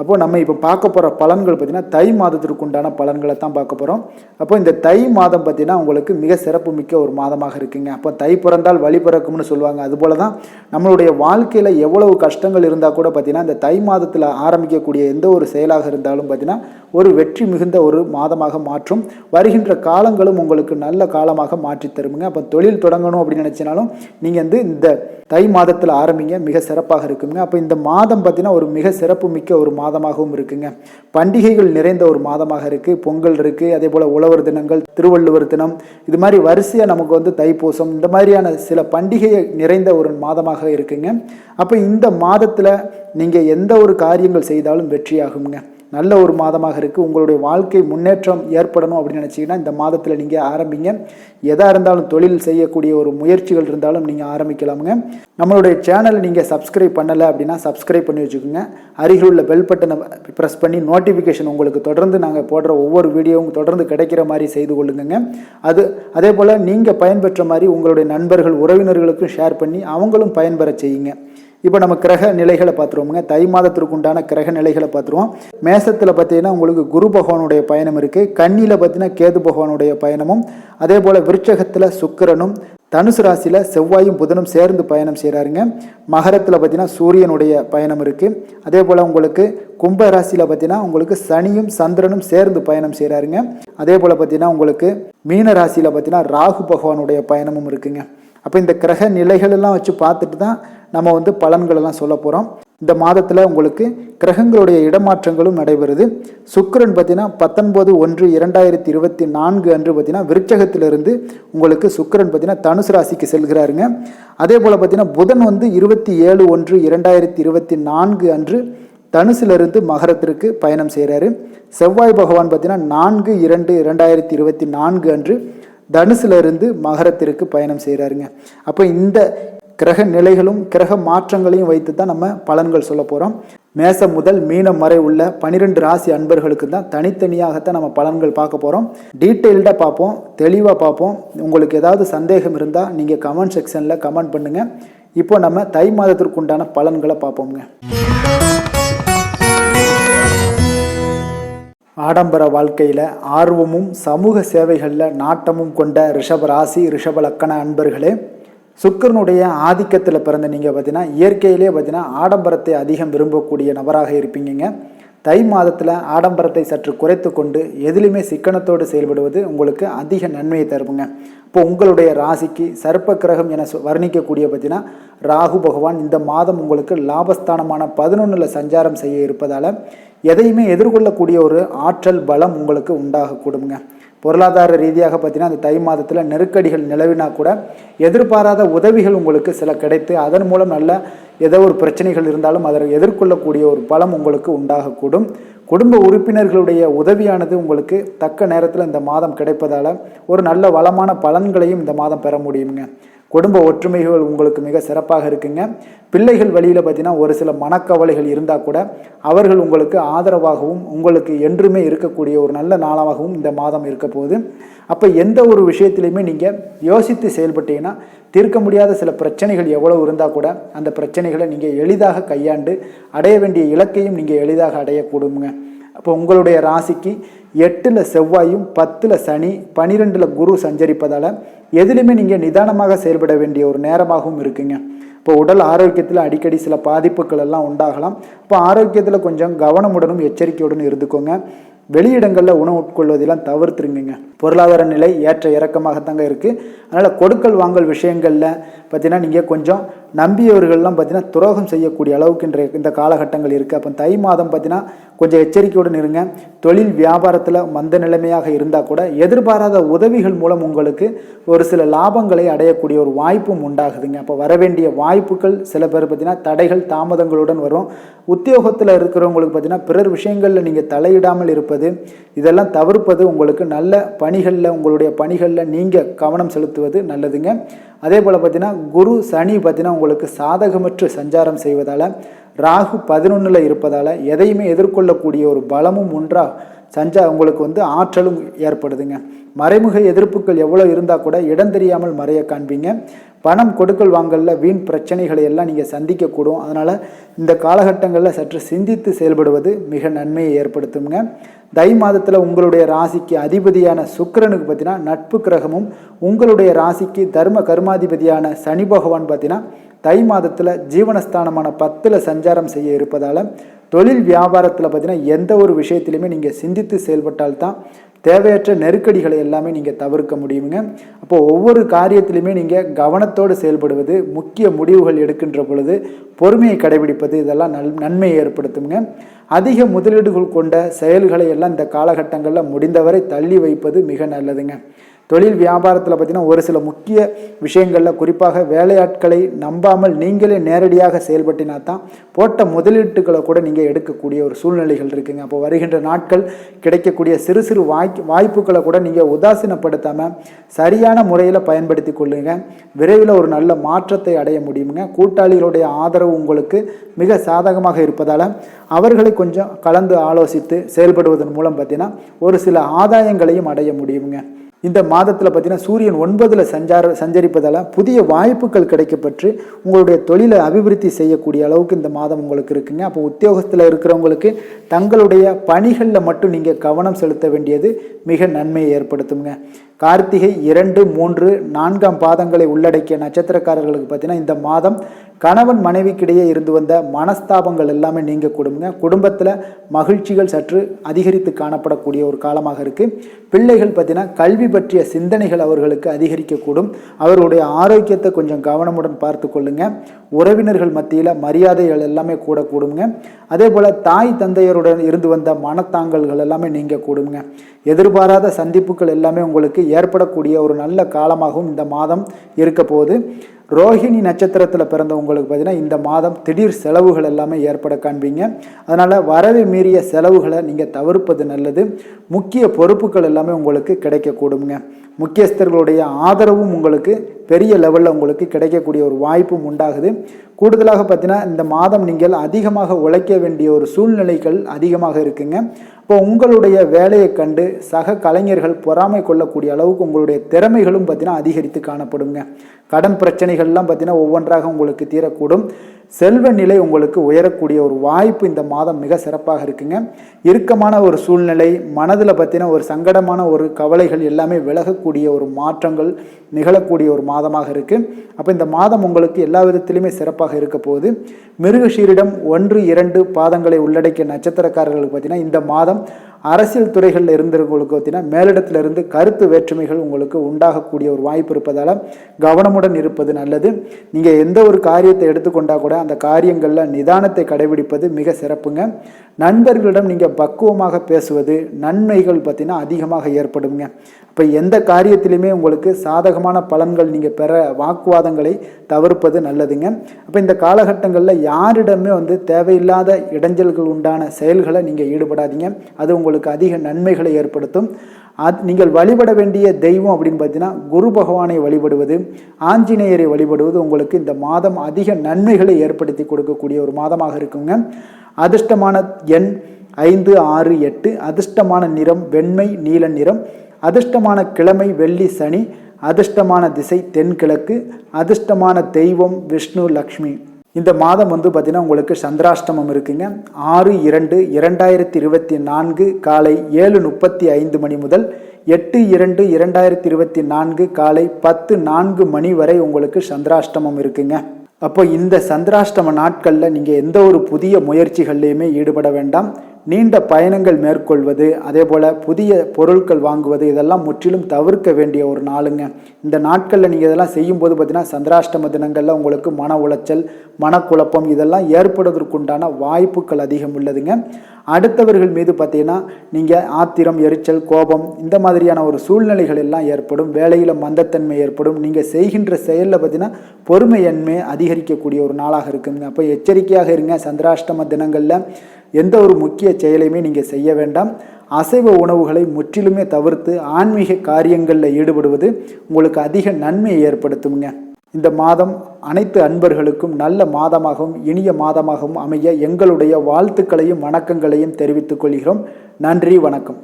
அப்போ நம்ம இப்போ பார்க்க போகிற பலன்கள் பார்த்தீங்கன்னா தை மாதத்திற்கு உண்டான பலன்களை தான் பார்க்க போகிறோம் அப்போ இந்த தை மாதம் பார்த்தீங்கன்னா உங்களுக்கு மிக சிறப்பு மிக்க ஒரு மாதமாக இருக்குங்க. அப்போ தை பிறந்தால் வழி பிறக்கும்னு சொல்லுவாங்க. அதுபோல தான் நம்மளுடைய வாழ்க்கையில் எவ்வளவு கஷ்டங்கள் இருந்தால் கூட பார்த்தீங்கன்னா இந்த தை மாதத்தில் ஆரம்பிக்கக்கூடிய எந்த ஒரு செயலாக இருந்தாலும் பார்த்தீங்கன்னா ஒரு வெற்றி மிகுந்த ஒரு மாதமாக மாற்றும். வருகின்ற காலங்களும் உங்களுக்கு நல்ல காலமாக மாற்றி தருமுங்க. அப்போ தொழில் தொடங்கணும் அப்படின்னு நினச்சினாலும் நீங்கள் வந்து இந்த தை மாதத்தில் ஆரம்பிங்க. மிக சிறப்பாக இருக்குங்க. அப்போ இந்த மாதம் பார்த்தீங்கன்னா ஒரு மிக சிறப்பு மிக்க ஒரு மாதமாகவும் இருக்குங்க. பண்டிகைகள் நிறைந்த ஒரு மாதமாக இருக்குது பொங்கல் இருக்குது அதே போல் உழவர் தினங்கள் திருவள்ளுவர் தினம். இது மாதிரி வரிசையாக நமக்கு வந்து தைப்பூசம். இந்த மாதிரியான சில பண்டிகை நிறைந்த ஒரு மாதமாக இருக்குங்க. அப்போ இந்த மாதத்தில் நீங்கள் எந்த ஒரு காரியங்கள் செய்தாலும் வெற்றியாகுங்க. நல்ல ஒரு மாதமாக இருக்குது உங்களுடைய வாழ்க்கை முன்னேற்றம் ஏற்படணும் அப்படின்னு நினச்சிங்கன்னா இந்த மாதத்தில் நீங்கள் ஆரம்பிங்க. எதாக இருந்தாலும் தொழில் செய்யக்கூடிய ஒரு முயற்சிகள் இருந்தாலும் நீங்கள் ஆரம்பிக்கலாமுங்க. நம்மளுடைய சேனலை நீங்கள் சப்ஸ்கிரைப் பண்ணலை அப்படின்னா சப்ஸ்கிரைப் பண்ணி வச்சுக்கோங்க. அருகில் உள்ள பெல் பட்டனை ப்ரெஸ் பண்ணி நோட்டிஃபிகேஷன் உங்களுக்கு தொடர்ந்து நாங்கள் போடுற ஒவ்வொரு வீடியோவும் தொடர்ந்து கிடைக்கிற மாதிரி செய்து கொள்ளுங்க அது அதே போல் நீங்கள் பயன்பெற்ற மாதிரி உங்களுடைய நண்பர்கள் உறவினர்களுக்கும் ஷேர் பண்ணி அவங்களும் பயன்பெற செய்யுங்க. இப்போ நம்ம கிரக நிலைகளை பார்த்துருவோமுங்க. தை மாதத்திற்கு உண்டான கிரக நிலைகளை பார்த்துருவோம். மேசத்தில் பார்த்தீங்கன்னா உங்களுக்கு குரு பகவானுடைய பயணம் இருக்குது கன்னியில் பார்த்தீங்கன்னா கேது பகவானுடைய பயணமும் அதே போல் விருட்சகத்தில் சுக்கிரனும் தனுசு ராசியில் செவ்வாயும் புதனும் சேர்ந்து பயணம் செய்கிறாருங்க மகரத்தில் பார்த்தீங்கன்னா சூரியனுடைய பயணம் இருக்குது அதே போல் உங்களுக்கு கும்ப ராசியில் பார்த்தீங்கன்னா உங்களுக்கு சனியும் சந்திரனும் சேர்ந்து பயணம் செய்கிறாருங்க அதே போல் பார்த்தீங்கன்னா உங்களுக்கு மீன ராசியில் பார்த்தீங்கன்னா ராகு பகவானுடைய பயணமும் இருக்குங்க. அப்போ இந்த கிரக நிலைகள் எல்லாம் வச்சு பார்த்துட்டு தான் நம்ம வந்து பலன்களெல்லாம் சொல்ல போகிறோம் இந்த மாதத்தில் உங்களுக்கு கிரகங்களுடைய இடமாற்றங்களும் நடைபெறுது. சுக்கிரன் பார்த்தீங்கன்னா பத்தொன்பது ஒன்று இரண்டாயிரத்தி இருபத்தி நான்கு அன்று பார்த்தீங்கன்னா விருச்சகத்திலிருந்து உங்களுக்கு சுக்கிரன் பார்த்தீங்கன்னா தனுசு ராசிக்கு செல்கிறாருங்க. அதே போல் பார்த்தீங்கன்னா புதன் வந்து இருபத்தி ஏழு ஒன்று இரண்டாயிரத்தி இருபத்தி நான்கு அன்று தனுசிலிருந்து மகரத்திற்கு பயணம் செய்கிறாரு செவ்வாய் பகவான் பார்த்தீங்கன்னா நான்கு இரண்டு இரண்டாயிரத்தி இருபத்தி நான்கு அன்று தனுசுல இருந்து மகரத்திற்கு பயணம் செய்கிறாருங்க அப்போ இந்த கிரக நிலைகளும் கிரக மாற்றங்களையும் வைத்து தான் நம்ம பலன்கள் சொல்ல போகிறோம் மேசம் முதல் மீனம் வரை உள்ள பனிரெண்டு ராசி அன்பர்களுக்கு தான் தனித்தனியாகத்தான் நம்ம பலன்கள் பார்க்க போகிறோம் டீட்டெயில்டாக பார்ப்போம் தெளிவாக பார்ப்போம். உங்களுக்கு ஏதாவது சந்தேகம் இருந்தால் நீங்கள் கமெண்ட் செக்ஷனில் கமெண்ட் பண்ணுங்கள் இப்போ நம்ம தை மாதத்திற்குண்டான பலன்களை பார்ப்போங்க ஆடம்பர வாழ்க்கையில் ஆர்வமும் சமூக சேவைகளில் நாட்டமும் கொண்ட ரிஷப ராசி ரிஷப லக்கண அன்பர்களே சுக்கரனுடைய ஆதிக்கத்தில் பிறந்த நீங்கள் பார்த்தீங்கன்னா இயற்கையிலே பார்த்தீங்கன்னா ஆடம்பரத்தை அதிகம் விரும்பக்கூடிய நபராக இருப்பீங்க தை மாதத்தில் ஆடம்பரத்தை சற்று குறைத்து கொண்டு எதிலுமே சிக்கனத்தோடு செயல்படுவது உங்களுக்கு அதிக நன்மையை தருப்புங்க இப்போ உங்களுடைய ராசிக்கு சர்ப்ப கிரகம் என வர்ணிக்கக்கூடிய பார்த்தீங்கன்னா ராகு பகவான் இந்த மாதம் உங்களுக்கு லாபஸ்தானமான பதினொன்றில் சஞ்சாரம் செய்ய இருப்பதால் எதையுமே எதிர்கொள்ளக்கூடிய ஒரு ஆற்றல் பலம் உங்களுக்கு உண்டாகக்கூடுங்க பொருளாதார ரீதியாக பார்த்தீங்கன்னா அந்த தை மாதத்தில் நெருக்கடிகள் நிலவினா கூட எதிர்பாராத உதவிகள் உங்களுக்கு சில கிடைத்து அதன் மூலம் நல்ல ஏதோ ஒரு பிரச்சனைகள் இருந்தாலும் அதை எதிர்கொள்ளக்கூடிய ஒரு பலம் உங்களுக்கு உண்டாகக்கூடும். குடும்ப உறுப்பினர்களுடைய உதவியானது உங்களுக்கு தக்க நேரத்தில் இந்த மாதம் கிடைப்பதால் ஒரு நல்ல வளமான பலன்களையும் இந்த மாதம் பெற முடியுங்க குடும்ப ஒற்றுமைகள் உங்களுக்கு மிக சிறப்பாக இருக்குங்க. பிள்ளைகள் வழியில் பார்த்தீங்கன்னா ஒரு சில மனக்கவலைகள் இருந்தால் கூட அவர்கள் உங்களுக்கு ஆதரவாகவும் உங்களுக்கு என்றுமே இருக்கக்கூடிய ஒரு நல்ல நாளாகவும் இந்த மாதம் இருக்க போகுது. அப்போ எந்த ஒரு விஷயத்திலையுமே நீங்கள் யோசித்து செயல்பட்டீங்கன்னா தீர்க்க முடியாத சில பிரச்சனைகள் எவ்வளவு இருந்தால் கூட அந்த பிரச்சனைகளை நீங்கள் எளிதாக கையாண்டு அடைய வேண்டிய இலக்கையும் நீங்கள் எளிதாக அடையக்கூடுங்க. அப்போ உங்களுடைய ராசிக்கு எட்டில் செவ்வாயும் பத்தில் சனி பனிரெண்டில் குரு சஞ்சரிப்பதால் எதுலையுமே நீங்கள் நிதானமாக செயல்பட வேண்டிய ஒரு நேரமாகவும் இருக்குங்க. இப்போ உடல் ஆரோக்கியத்தில் அடிக்கடி சில பாதிப்புகள் எல்லாம் உண்டாகலாம். இப்போ ஆரோக்கியத்தில் கொஞ்சம் கவனமுடனும் எச்சரிக்கையுடனும் இருந்துக்கோங்க. வெளியிடங்களில் உணவு உட்கொள்வதெல்லாம் தவிர்த்துருங்க பொருளாதார நிலை ஏற்ற இறக்கமாகத்தாங்க இருக்குது அதனால் கொடுக்கல் வாங்கல் விஷயங்களில் பார்த்தீங்கன்னா நீங்கள் கொஞ்சம் நம்பியவர்கள்லாம் பார்த்தீங்கன்னா துரோகம் செய்யக்கூடிய அளவுக்கு இன்றைய இந்த காலகட்டங்கள் இருக்குது அப்போ தை மாதம் பார்த்தீங்கன்னா கொஞ்சம் எச்சரிக்கையுடன் இருங்க. தொழில் வியாபாரத்தில் மந்த நிலைமையாக இருந்தால் கூட எதிர்பாராத உதவிகள் மூலம் உங்களுக்கு ஒரு சில லாபங்களை அடையக்கூடிய ஒரு வாய்ப்பும் உண்டாகுதுங்க. அப்போ வரவேண்டிய வாய்ப்புகள் சில பேர் பார்த்தீங்கன்னா தடைகள் தாமதங்களுடன் வரும். உத்தியோகத்தில் இருக்கிறவங்களுக்கு பார்த்தீங்கன்னா பிறர் விஷயங்களில் நீங்கள் தலையிடாமல் இருப்பது இதெல்லாம் தவிர்ப்பது உங்களுக்கு நல்ல பணிகளில் உங்களுடைய பணிகளில் நீங்கள் கவனம் செலுத்துவது நல்லதுங்க. அதே போல் பார்த்தீங்கன்னா குரு சனி பார்த்தீங்கன்னா உங்களுக்கு சாதகமற்று சஞ்சாரம் செய்வதால் ராகு பதினொன்றில் இருப்பதால் எதையுமே எதிர்கொள்ளக்கூடிய ஒரு பலமும் ஒன்றாக சஞ்சா உங்களுக்கு வந்து ஆற்றலும் ஏற்படுதுங்க. மறைமுக எதிர்ப்புகள் எவ்வளோ இருந்தால் கூட இடம் தெரியாமல் மறைய காண்பீங்க. பணம் கொடுக்கல் வாங்கலில் வீண் பிரச்சனைகளை எல்லாம் நீங்கள் சந்திக்கக்கூடும். அதனால் இந்த காலகட்டங்களில் சற்று சிந்தித்து செயல்படுவது மிக நன்மையை ஏற்படுத்துங்க தை மாதத்தில் உங்களுடைய ராசிக்கு அதிபதியான சுக்கரனுக்கு பார்த்தீங்கன்னா நட்பு கிரகமும் உங்களுடைய ராசிக்கு தர்ம கர்மாதிபதியான சனி பகவான் பார்த்தீங்கன்னா தை மாதத்தில் ஜீவனஸ்தானமான பத்தில் சஞ்சாரம் செய்ய இருப்பதால் தொழில் வியாபாரத்தில் பார்த்தீங்கன்னா எந்த ஒரு விஷயத்திலையுமே நீங்கள் சிந்தித்து செயல்பட்டால்தான் தேவையற்ற நெருக்கடிகளை எல்லாமே நீங்கள் தவிர்க்க முடியுங்க. அப்போது ஒவ்வொரு காரியத்திலையுமே நீங்கள் கவனத்தோடு செயல்படுவது முக்கிய முடிவுகள் எடுக்கின்ற பொழுது பொறுமையை கடைபிடிப்பது இதெல்லாம் நல் நன்மையை ஏற்படுத்துங்க. அதிக முதலீடுகள் கொண்ட செயல்களை எல்லாம் இந்த காலகட்டங்களில் முடிந்தவரை தள்ளி வைப்பது மிக நல்லதுங்க. தொழில் வியாபாரத்தில் பார்த்தீங்கன்னா ஒரு சில முக்கிய விஷயங்களில் குறிப்பாக வேலையாட்களை நம்பாமல் நீங்களே நேரடியாக செயல்பட்டினா தான் போட்ட முதலீட்டுகளை கூட நீங்கள் எடுக்கக்கூடிய ஒரு சூழ்நிலைகள் இருக்குங்க. அப்போ வருகின்ற நாட்கள் கிடைக்கக்கூடிய சிறு சிறு வாய் வாய்ப்புகளை கூட நீங்கள் உதாசீனப்படுத்தாமல் சரியான முறையில் பயன்படுத்தி கொள்ளுங்க. விரைவில் ஒரு நல்ல மாற்றத்தை அடைய முடியுங்க. கூட்டாளிகளுடைய ஆதரவு உங்களுக்கு மிக சாதகமாக இருப்பதால் அவர்களை கொஞ்சம் கலந்து ஆலோசித்து செயல்படுவதன் மூலம் பார்த்தீங்கன்னா ஒரு சில ஆதாயங்களையும் அடைய முடியுங்க. இந்த மாதத்தில் பார்த்தீங்கன்னா சூரியன் ஒன்பதில் சஞ்சார சஞ்சரிப்பதால் புதிய வாய்ப்புகள் கிடைக்கப்பெற்று உங்களுடைய தொழிலை அபிவிருத்தி செய்யக்கூடிய அளவுக்கு இந்த மாதம் உங்களுக்கு இருக்குங்க. அப்போ உத்தியோகத்தில் இருக்கிறவங்களுக்கு தங்களுடைய பணிகளில் மட்டும் நீங்கள் கவனம் செலுத்த வேண்டியது மிக நன்மையை ஏற்படுத்துங்க கார்த்திகை இரண்டு மூன்று நான்காம் பாதங்களை உள்ளடக்கிய நட்சத்திரக்காரர்களுக்கு பார்த்தீங்கன்னா இந்த மாதம் கணவன் மனைவிக்கிடையே இருந்து வந்த மனஸ்தாபங்கள் எல்லாமே நீங்க கொடுங்க குடும்பத்தில் மகிழ்ச்சிகள் சற்று அதிகரித்து காணப்படக்கூடிய ஒரு காலமாக இருக்குது பிள்ளைகள் பார்த்தீங்கன்னா கல்வி பற்றிய சிந்தனைகள் அவர்களுக்கு அதிகரிக்கக்கூடும். அவர்களுடைய ஆரோக்கியத்தை கொஞ்சம் கவனமுடன் பார்த்து கொள்ளுங்க உறவினர்கள் மத்தியில் மரியாதைகள் எல்லாமே கூட கூடுங்க அதே போல் தாய் தந்தையருடன் இருந்து வந்த மனத்தாங்கல்கள் எல்லாமே நீங்க கூடுங்க எதிர்பாராத சந்திப்புகள் எல்லாமே உங்களுக்கு ஏற்படக்கூடிய ஒரு நல்ல காலமாகவும் இந்த மாதம் இருக்க போகுது ரோஹிணி நட்சத்திரத்தில் பிறந்த உங்களுக்கு பார்த்தீங்கன்னா இந்த மாதம் திடீர் செலவுகள் எல்லாமே ஏற்பட காண்பீங்க. அதனால் வரவை மீறிய செலவுகளை நீங்கள் தவிர்ப்பது நல்லது. முக்கிய பொறுப்புகள் எல்லாமே உங்களுக்கு கிடைக்கக்கூடுங்க. முக்கியஸ்தர்களுடைய ஆதரவும் உங்களுக்கு பெரிய லெவலில் உங்களுக்கு கிடைக்கக்கூடிய ஒரு வாய்ப்பும் உண்டாகுது. கூடுதலாக பார்த்தீங்கன்னா இந்த மாதம் நீங்கள் அதிகமாக உழைக்க வேண்டிய ஒரு சூழ்நிலைகள் அதிகமாக இருக்குங்க. இப்போ உங்களுடைய வேலையை கண்டு சக கலைஞர்கள் பொறாமை கொள்ளக்கூடிய அளவுக்கு உங்களுடைய திறமைகளும் பார்த்தீங்கன்னா அதிகரித்து காணப்படுங்க. கடன் பிரச்சனைகள்லாம் பார்த்தீங்கன்னா ஒவ்வொன்றாக உங்களுக்கு தீரக்கூடும். செல்வ நிலை உங்களுக்கு உயரக்கூடிய ஒரு வாய்ப்பு இந்த மாதம் மிக சிறப்பாக இருக்குங்க. இறுக்கமான ஒரு சூழ்நிலை மனதில் பார்த்தீங்கன்னா ஒரு சங்கடமான ஒரு கவலைகள் எல்லாமே விலகக்கூடிய ஒரு மாற்றங்கள் நிகழக்கூடிய ஒரு மாதமாக இருக்குது அப்போ இந்த மாதம் உங்களுக்கு எல்லா விதத்திலுமே சிறப்பாக இருக்க போகுது. மிருகஷீரிடம் ஒன்று இரண்டு பாதங்களை உள்ளடக்கிய நட்சத்திரக்காரர்களுக்கு பார்த்தீங்கன்னா இந்த மாதம் அரசியல் துறைகளில் இருந்தவங்களுக்கு பார்த்தீங்கன்னா மேலிடத்திலிருந்து கருத்து வேற்றுமைகள் உங்களுக்கு உண்டாகக்கூடிய ஒரு வாய்ப்பு இருப்பதால் கவனமுடன் இருப்பது நல்லது. நீங்கள் எந்த ஒரு காரியத்தை எடுத்துக்கொண்டா கூட அந்த காரியங்களில் நிதானத்தை கடைபிடிப்பது மிக சிறப்புங்க. நண்பர்களிடம் நீங்கள் பக்குவமாக பேசுவது நன்மைகள் பார்த்தீங்கன்னா அதிகமாக ஏற்படுங்க. இப்போ எந்த காரியத்திலையுமே உங்களுக்கு சாதகமான பலன்கள் நீங்கள் பெற வாக்குவாதங்களை தவிர்ப்பது நல்லதுங்க. அப்போ இந்த காலகட்டங்களில் யாரிடமே வந்து தேவையில்லாத இடைஞ்சல்கள் உண்டான செயல்களை நீங்கள் ஈடுபடாதீங்க. அது உங்களுக்கு உங்களுக்கு அதிக நன்மைகளை ஏற்படுத்தும். அது நீங்கள் வழிபட வேண்டிய தெய்வம் அப்படின்னு பார்த்தீங்கன்னா குரு பகவானை வழிபடுவது ஆஞ்சநேயரை வழிபடுவது உங்களுக்கு இந்த மாதம் அதிக நன்மைகளை ஏற்படுத்தி கொடுக்கக்கூடிய ஒரு மாதமாக இருக்குங்க. அதிர்ஷ்டமான எண் ஐந்து ஆறு எட்டு. அதிர்ஷ்டமான நிறம் வெண்மை நீல நிறம். அதிர்ஷ்டமான கிழமை வெள்ளி சனி. அதிர்ஷ்டமான திசை தென்கிழக்கு. அதிர்ஷ்டமான தெய்வம் விஷ்ணு லக்ஷ்மி. இந்த மாதம் வந்து பார்த்திங்கன்னா உங்களுக்கு சந்திராஷ்டமம் இருக்குங்க. ஆறு இரண்டு இரண்டாயிரத்தி இருபத்தி நான்கு காலை ஏழு முப்பத்தி ஐந்து மணி முதல் எட்டு இரண்டு இரண்டாயிரத்தி இருபத்தி நான்கு காலை பத்து நான்கு மணி வரை உங்களுக்கு சந்திராஷ்டமம் இருக்குங்க. அப்போ இந்த சந்திராஷ்டம நாட்களில் நீங்கள் எந்த ஒரு புதிய முயற்சிகள்லையுமே ஈடுபட வேண்டாம். நீண்ட பயணங்கள் மேற்கொள்வது அதே போல் புதிய பொருட்கள் வாங்குவது இதெல்லாம் முற்றிலும் தவிர்க்க வேண்டிய ஒரு நாளுங்க. இந்த நாட்களில் நீங்கள் இதெல்லாம் செய்யும்போது பார்த்தீங்கன்னா சந்திராஷ்டம தினங்களில் உங்களுக்கு மன உளைச்சல் மனக்குழப்பம் இதெல்லாம் ஏற்படுவதற்குண்டான வாய்ப்புகள் அதிகம் உள்ளதுங்க. அடுத்தவர்கள் மீது பார்த்தீங்கன்னா நீங்கள் ஆத்திரம் எரிச்சல் கோபம் இந்த மாதிரியான ஒரு சூழ்நிலைகள் எல்லாம் ஏற்படும். வேலையில் மந்தத்தன்மை ஏற்படும். நீங்கள் செய்கின்ற செயலில் பார்த்தீங்கன்னா பொறுமையன்மை அதிகரிக்கக்கூடிய ஒரு நாளாக இருக்குங்க. அப்போ எச்சரிக்கையாக இருங்க. சந்திராஷ்டம தினங்களில் எந்த ஒரு முக்கிய செயலையுமே நீங்கள் செய்ய வேண்டாம். அசைவ உணவுகளை முற்றிலுமே தவிர்த்து ஆன்மீக காரியங்களில் ஈடுபடுவது உங்களுக்கு அதிக நன்மையை ஏற்படுத்துங்க இந்த மாதம் அனைத்து அன்பர்களுக்கும் நல்ல மாதமாகவும் இனிய மாதமாகவும் அமைய எங்களுடைய வாழ்த்துக்களையும் வணக்கங்களையும் தெரிவித்துக் கொள்கிறோம். நன்றி வணக்கம்.